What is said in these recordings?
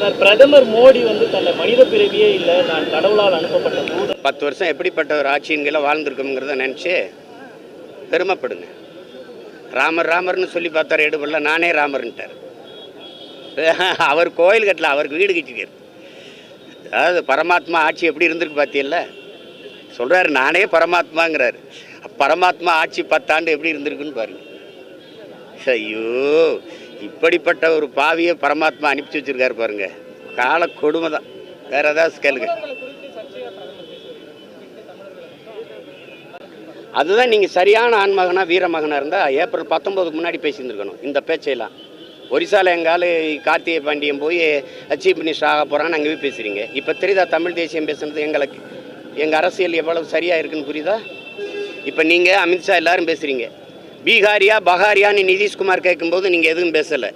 Sir பிரதமர் மோடி வந்து தன்னை மனித பிறவியே இல்லை நான் கடவுளால் அனுப்பப்பட்ட பத்து வருஷம் எப்படிப்பட்ட ஒரு ஆட்சியன்களை வாழ்ந்திருக்கோங்கிறத நினச்சி பெருமைப்படுங்க. ராமர் ராமர்னு சொல்லி பார்த்தார் எடுபடல நானே ராமர்ன்ட்டார். அவர் கோயில் கட்டல அவருக்கு வீடு கட்டிக்கார் அதாவது பரமாத்மா ஆட்சி எப்படி இருந்திருக்கு பார்த்தியல்ல சொல்கிறாரு நானே பரமாத்மாங்கிறாரு. பரமாத்மா ஆட்சி பத்தாண்டு எப்படி இருந்திருக்குன்னு பாருங்க. ஐயோ இப்படிப்பட்ட ஒரு பாவியை பரமாத்மா அனுப்பிச்சி வச்சிருக்காரு பாருங்க. கால கொடுமை தான் வேற ஏதாவது கேளுங்க. அதுதான் நீங்கள் சரியான ஆண்மகனா வீரமகனாக இருந்தால் ஏப்ரல் பத்தொம்போதுக்கு முன்னாடி பேசியிருந்துருக்கணும் இந்த பேச்சையெல்லாம். ஒரிசால எங்கால கார்த்திகை பாண்டியன் போய் சீஃப் மினிஸ்டர் ஆக போகிறான்னு அங்கே போய் பேசுகிறீங்க இப்போ தெரியுதா தமிழ் தேசியம் பேசுனது எங்களுக்கு? எங்கள் அரசியல் எவ்வளவு சரியாக இருக்குன்னு புரியுதா? இப்போ நீங்கள் அமித்ஷா எல்லாரும் பேசுகிறீங்க பீகாரியா பகாரியான்னு நிதிஷ்குமார் கேட்கும்போது நீங்கள் எதுவும் பேசலை.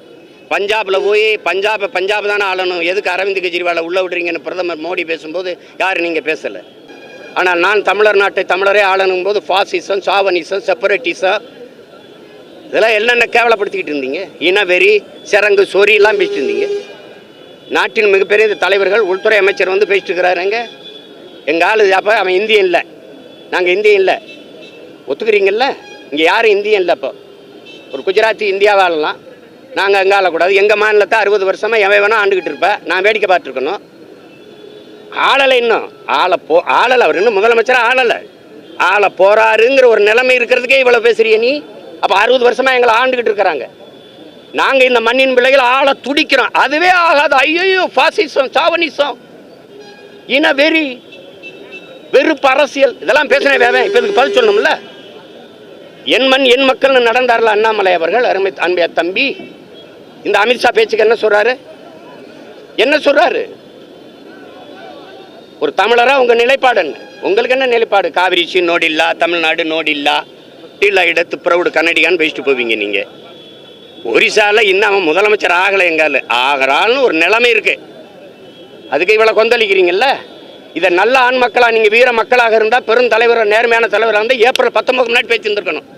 பஞ்சாபில் போய் பஞ்சாபை பஞ்சாப் தானே ஆளணும். எதுக்கு அரவிந்த் கெஜ்ரிவாலை உள்ளே விடுறீங்கன்னு பிரதமர் மோடி பேசும்போது யாரும் நீங்கள் பேசலை. ஆனால் நான் தமிழர் நாட்டை தமிழரே ஆளணும் போது ஃபாசிசம் சாவனிசம் செப்பரேட்டிசம் இதெல்லாம் என்னென்ன கேவலப்படுத்திக்கிட்டு இருந்தீங்க? இனவெறி சிறங்கு சொரியெல்லாம் பேசிட்டு இருந்தீங்க. நாட்டின் மிகப்பெரிய தலைவர்கள் உள்துறை அமைச்சர் வந்து பேசிட்டு இருக்கிறாருங்க எங்கள் ஆள் அப்போ அவன் இந்தியன் இல்லை. நாங்கள் இந்தியன் இல்லை. ஒத்துக்கிறீங்கல்ல? இங்கே யாரும் இந்தியன் இல்லை இப்போ ஒரு குஜராத்தி இந்தியாவை ஆளலாம் நாங்கள் அங்கே ஆளக்கூடாது. எங்கள் மாநிலத்தை அறுபது வருஷமாக எவன் வேணால் ஆண்டுக்கிட்டு இருப்பேன் நான் வேடிக்கை பார்த்துருக்கணும். ஆளலை இன்னும். ஆளை போ ஆளலை. அவர் இன்னும் முதலமைச்சராக ஆளலை. ஆளை போறாருங்கிற ஒரு நிலைமை இருக்கிறதுக்கே இவ்வளோ பேசுறிய நீ? அப்போ அறுபது வருஷமாக எங்களை ஆண்டுக்கிட்டு இருக்கிறாங்க. நாங்கள் இந்த மண்ணின் பிள்ளைகள் ஆளை துடிக்கிறோம். அதுவே ஆகாது. ஐயோ பாசிசம் சாவனிசம் இன வெறி வெறுப்பு அரசியல். இதெல்லாம் பேசினே வேவேன் இப்போ இதுக்கு பதில் சொல்லணும்ல? என் மண் என் மக்கள்னு நடந்தார்ல அண்ணாமலை அவர்கள் அருமை அன்பைய தம்பி. இந்த அமித்ஷா பேச்சுக்கு என்ன சொல்றாரு? என்ன சொல்றாரு? ஒரு தமிழரா உங்க நிலைப்பாடு என்ன உங்களுக்கு என்ன நிலைப்பாடு? காவிரிச்சி நோடில்லா தமிழ்நாடு நோடில்லா இல்லா இடத்து பிரவுடு கன்னடிகான்னு பேசிட்டு போவீங்க நீங்க. ஒரிசால இன்னும் அவன் முதலமைச்சர் ஆகலை எங்கால. ஆகிறான்னு ஒரு நிலைமை இருக்கு. அதுக்கு இவ்வளவு கொந்தளிக்கிறீங்கல்ல? இதை நல்ல ஆண் மக்களாக நீங்கள் வீர மக்களாக இருந்தால் பெரும் தலைவர் நேர்மையான தலைவராக இருந்தால் ஏப்ரல் பத்தொன்பது முன்னாடி பேசியிருந்துருக்கணும்.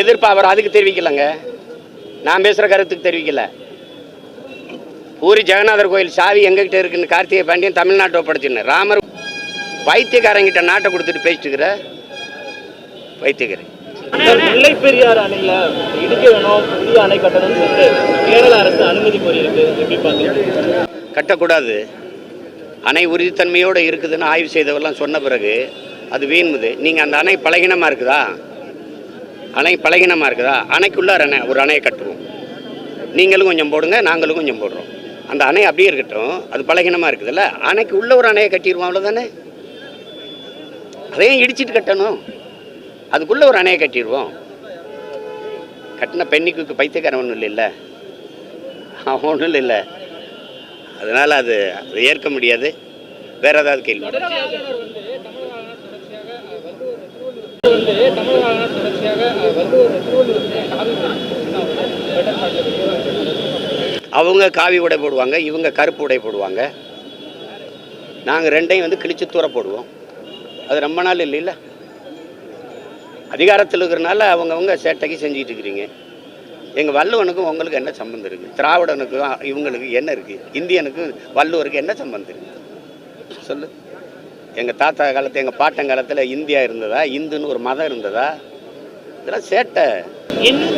எதிர்ப்பு அவர் அதுக்கு தெரிவிக்கலங்க. நான் பேசுகிற கருத்துக்கு தெரிவிக்கல. பூரி ஜெகநாதர் கோயில் சாவி எங்ககிட்ட இருக்குன்னு கார்த்திகை பாண்டியன் தமிழ்நாட்டை ஒப்படைச்சுன்னு. ராமர் பைத்தியக்காரங்கிட்ட நாட்டை கொடுத்துட்டு பேசிட்டுக்கிற பைத்தியக்காரன் முல்லை பெரியார் அணையில இடிக்க வேணும் புதிய அணை கட்டணும்னு சொல்லிட்டு கேரள அரசு அனுமதி கோரியிருக்கு. எப்படி பார்க்குறீங்க? கட்டக்கூடாது. அணை உறுதித்தன்மையோடு இருக்குதுன்னு ஆய்வு செய்தவரெல்லாம் சொன்ன பிறகு அது வீண்முது நீங்கள் அந்த அணை பலகீனமாக இருக்குதா? அணை பலகீனமாக இருக்குதா? அணைக்குள்ளார் அணை ஒரு அணையை கட்டுவோம். நீங்களும் கொஞ்சம் போடுங்க நாங்களும் கொஞ்சம் போடுறோம். அந்த அணை அப்படியே இருக்கட்டும். அது பலகீனமாக இருக்குதுல்ல. அணைக்கு உள்ள ஒரு அணையை கட்டிடுவோம் அவ்வளோதானே அதையும் இடிச்சிட்டு கட்டணும். அதுக்குள்ளே ஒரு அணையை கட்டிடுவோம். கட்டின பெண்ணிக்கு பைத்தியக்காரன் ஒன்றும் இல்லைல்ல. அவன் ஒன்றும் இல்லை அதனால் அது அதை ஏற்க முடியாது. வேற ஏதாவது கேள்வி? அவங்க காவி உடை போடுவாங்க இவங்க கருப்பு உடை போடுவாங்க. நாங்கள் ரெண்டையும் வந்து கிழிச்சு தூர போடுவோம். அது ரொம்ப நாள் இல்லைல்ல? அதிகாரத்தில் இருக்கிறனால அவங்கவுங்க சேட்டைக்கு செஞ்சுட்டு இருக்கிறீங்க எங்கள் வள்ளுவனுக்கும் உங்களுக்கு என்ன சம்மந்தம் இருக்குது திராவிடனுக்கும் இவங்களுக்கு என்ன இருக்குது இந்தியனுக்கும் வள்ளுவருக்கு என்ன சம்மந்தம் இருக்குது சொல்லு. எங்கள் தாத்தா காலத்து எங்கள் பாட்டன் காலத்தில் இந்தியா இருந்ததா? இந்துன்னு ஒரு மதம் இருந்ததா? இதெல்லாம் சேட்டை. இன்னும்?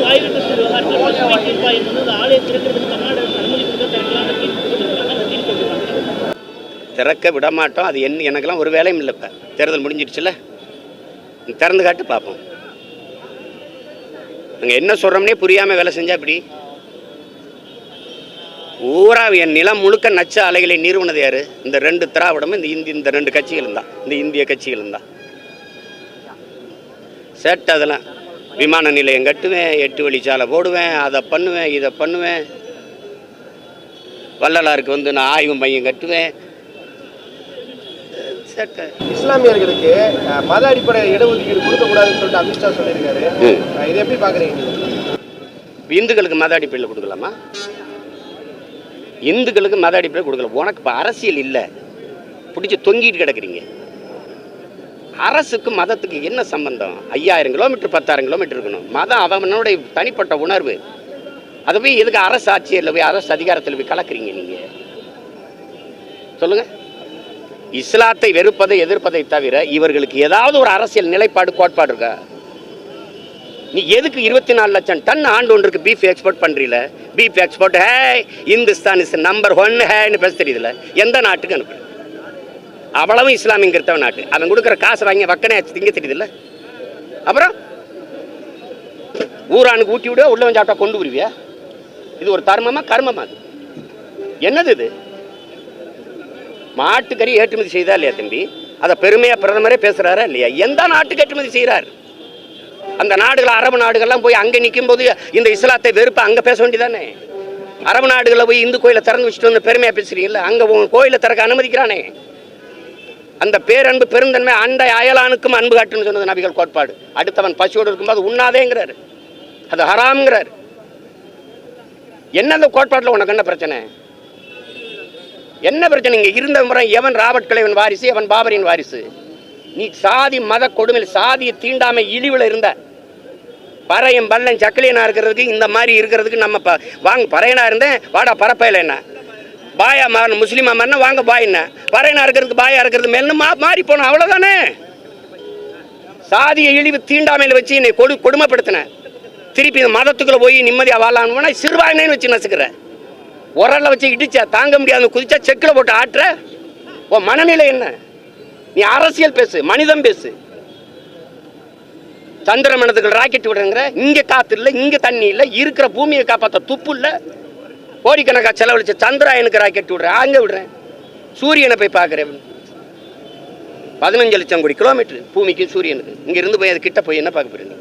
திறக்க விட மாட்டோம் அது என்ன எனக்கெல்லாம் ஒரு வேலையும் இல்லை இப்போ. தேர்தல் முடிஞ்சிடுச்சுல நீ திறந்து காட்டு பார்ப்போம். நாங்கள் என்ன சொல்கிறோம்னே புரியாமல் வேலை செஞ்சால் இப்படி ஊரா என் நிலம் முழுக்க நச்ச அலைகளை நிறுவனது யார்? இந்த ரெண்டு திராவிடமும் இந்த இந்தி இந்த ரெண்டு கட்சிகளும் தான். இந்த இந்திய கட்சிகளும் தான். சேட்டை அதெல்லாம். விமான நிலையம் கட்டுவேன் எட்டு வழிச்சாலை போடுவேன் அதை பண்ணுவேன் இதை பண்ணுவேன். வள்ளலாருக்கு வந்து நான் ஆய்வு மையம் கட்டுவேன். சேட்டை இஸ்லாமியர்களுக்கு மத அடிப்படையில் இடஒதுக்கீடு கொடுக்கக்கூடாதுன்னு சொல்லிட்டு அமித்ஷா சொல்லியிருக்காரு. இதை எப்படி பாக்குறீங்க நீங்க? இந்துக்களுக்கு மத அடிப்படையில் கொடுக்கலாமா? இந்துக்களுக்கு மத அடிப்படையில் கொடுக்கல. உனக்கு இப்போ அரசியல் இல்லை. பிடிச்சி தொங்கிட்டு கிடக்குறீங்க. அரசுக்கு மதத்துக்கு என்ன சம்பந்தம்? ஐயாயிரம் கிலோமீட்டர் பத்தாயிரம் கிலோமீட்டர் இருக்கணும். மதம் அவனுடைய தனிப்பட்ட உணர்வு. அதை போய் எதுக்கு அரசு ஆட்சியரில் போய் அரசு அதிகாரத்தில் போய் கலக்குறீங்க நீங்கள் சொல்லுங்க. இஸ்லாத்தை வெறுப்பதை எதிர்ப்பதை தவிர இவர்களுக்கு ஏதாவது ஒரு அரசியல் நிலைப்பாடு கோட்பாடு இருக்கா? நீ எதுக்கு இருபத்தி நாலு லட்சம் டன் ஆண்டு ஒன்றுக்கு beef export பண்றீல? Beef export hey Hindustan is number one ஹேன்னு பேச தெரியுதுல. எந்த நாட்டுக்கு அனுப்பு? அவ்வளவு இஸ்லாமிய கிறிஸ்தவ நாட்டு. அவன் கொடுக்குற காசு வாங்கி வக்கனே திங்க தெரியுதுல்ல அப்புறம்? ஊரானுக்கு ஊட்டி விடுவா உள்ள வந்து சாப்பிட்டா கொண்டு வருவியா இது ஒரு தர்மமா கர்மமா அது? என்னது இது? மாட்டுக்கறி ஏற்றுமதி செய்தா இல்லையா தம்பி? அதை பெருமையாக பிரதமரே பேசுறாரா இல்லையா? எந்த நாட்டுக்கு ஏற்றுமதி செய்கிறார் அந்த நாடுகள் அரபு நாடுகள்லாம் போய் அங்கே நிற்கும் போது இந்த இஸ்லாத்தை வெறுப்பு அங்கே பேச வேண்டியதானே? அரபு நாடுகளில் போய் இந்து கோயிலை திறந்து வச்சுட்டு வந்து பெருமையாக பேசுறீங்கல்ல? அங்கே கோயிலை திறக்க அனுமதிக்கிறானே. அந்த பேரன்பு பெருந்தன்மை அண்டை அயலானுக்கும் அன்பு காட்டுன்னு சொன்னது நபிகள் கோட்பாடு. அடுத்தவன் பசியோடு இருக்கும்போது உண்ணாதேங்கிறார். அது ஹராம்ங்கிறார். என்ன அந்த கோட்பாட்டில் உனக்கு என்ன பிரச்சனை? என்ன பிரச்சனை? இங்கே இருந்த முறை எவன் ராபர்ட் கிளைவன் வாரிசு எவன் பாபரின் வாரிசு? நீ சாதி மத கொடுமையில் சாதியை தீண்டாமை இழிவில் இருந்த பறையும் பல்லன் சக்கலியனாக இருக்கிறதுக்கு இந்த மாதிரி இருக்கிறதுக்கு நம்ம ப- வாங்க பறையனா இருந்தேன் வாடா பரப்பையில் என்ன? பாயா மாறணும் முஸ்லீமா மாறினா வாங்க பாய் என்ன? பறையனா இருக்கிறதுக்கு பாயா இருக்கிறது மேலும் மா மாறி போனோம் அவ்வளோதானே சாதிய இழிவு தீண்டாமையில் வச்சு என்னை கொடு கொடுமைப்படுத்தின. திருப்பி இந்த மதத்துக்குள்ளே போய் நிம்மதியாக வாழலாம்னு சிறுவாயினு வச்சு நசுக்கிறேன் உரல்ல வச்சு இடிச்சா தாங்க முடியாத குதிச்சா செக்கில் போட்டு ஆட்டுற? உன் மனநிலை என்ன? நீ அரசியல் பேசு மனிதம் பேசு. சந்திர ராக்கெட் விடுங்கிற இங்க காத்து இல்ல இங்க தண்ணி இல்ல இருக்கிற பூமியை காப்பாத்த துப்பு இல்ல. கோடிக்கணக்காக செலவழிச்ச சந்திராயனுக்கு ராக்கெட் விடுறேன் அங்கே விடுறேன். சூரியனை போய் பார்க்குறேன். பதினஞ்சு லட்சம் கோடி கிலோமீட்டர் பூமிக்கு சூரியனுக்கு. இங்க இருந்து போய் அது கிட்ட போய் என்ன பார்க்க போறீங்க?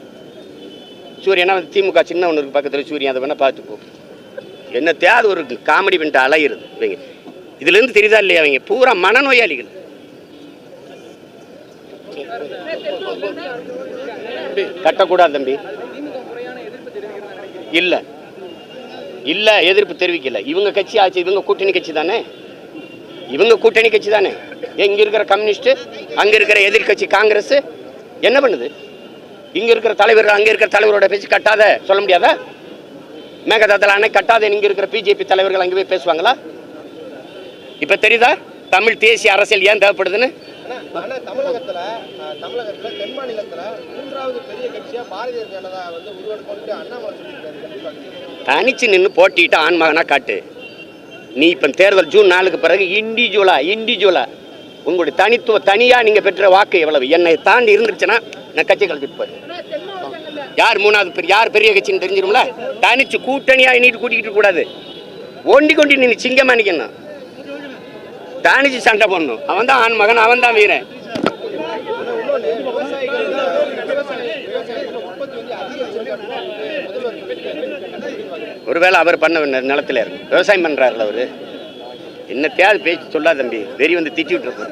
சூரியனா வந்து திமுக சின்ன ஒன்று பக்கத்தில் சூரியன் அதை வேணா பார்த்து போ என்னத்தையாவது ஒரு காமெடி பண்ணிட்டு அலையிறது? இவங்க. இதுல இருந்து தெரியுதா இல்லையா அவங்க பூரா மனநோயாளிகள். கட்டக்கூடாது தம்பி. இல்ல. இல்ல எதிர்ப்பு தெரிவிக்கல. இவங்க கட்சி ஆச்சு இவங்க கூட்டணி கட்சி தானே? இவங்க கூட்டணி கட்சி தானே? இங்க இருக்கிற கம்யூனிஸ்ட் அங்க இருக்கிற எதிர்கட்சி காங்கிரஸ் என்ன பண்ணுது? இங்க இருக்கிற தலைவர் அங்க இருக்கிற தலைவரோட பேச்சு கட்டாத சொல்ல முடியாதா? மேகதாத்தில் அணை கட்டாத இங்க இருக்கிற பிஜேபி தலைவர்கள் அங்கே போய் பேசுவாங்களா? இப்ப தெரியுதா? தமிழ் தேசிய அரசியல் ஏன் தேவைப்படுதுன்னு? ஆனா ஆனா தமிழகத்துல அஹ், தமிழகத்துல தென் மாநிலத்துல மூன்றாவது பெரிய கட்சியா பாரதிய ஜனதா வந்து உருவெடுக்கணும்னு அண்ணாமலை சொல்லியிருக்காரு. எப்படி பாக்குறீங்க? தனிச்சு நின்று போட்டிட்டு ஆண்மகனா காட்டு. நீ இப்போ தேர்தல் ஜூன் நாலுக்கு பிறகு இண்டிவிஜுவலா இண்டிவிஜுவலா உங்களுடைய தனித்துவ தனியா நீங்க பெற்ற வாக்கு எவ்வளவு? என்னை தாண்டி இருந்துச்சுன்னா நான் கட்சி கழிச்சிட்டு யார் மூணாவது பெரிய யார் பெரிய கட்சின்னு தெரிஞ்சிடும்ல தனிச்சு கூட்டணியா எண்ணிட்டு கூட்டிக்கிட்டு கூடாது. ஒண்டி கொண்டி நீ சிங்கமாக நிற்கணும் தனிச்சு சண்டை போடணும். அவன் தான் ஆண் மகன் அவன் தான் வீரன். ஒருவேளை அவர் பண்ண நிலத்தில் நிலத்துல இருக்கு விவசாயம் பண்றாருல அவரு. என்ன தேவை பேச்சு சொல்லாத தம்பி. வெறி வந்து திட்டி விட்டுருப்பாரு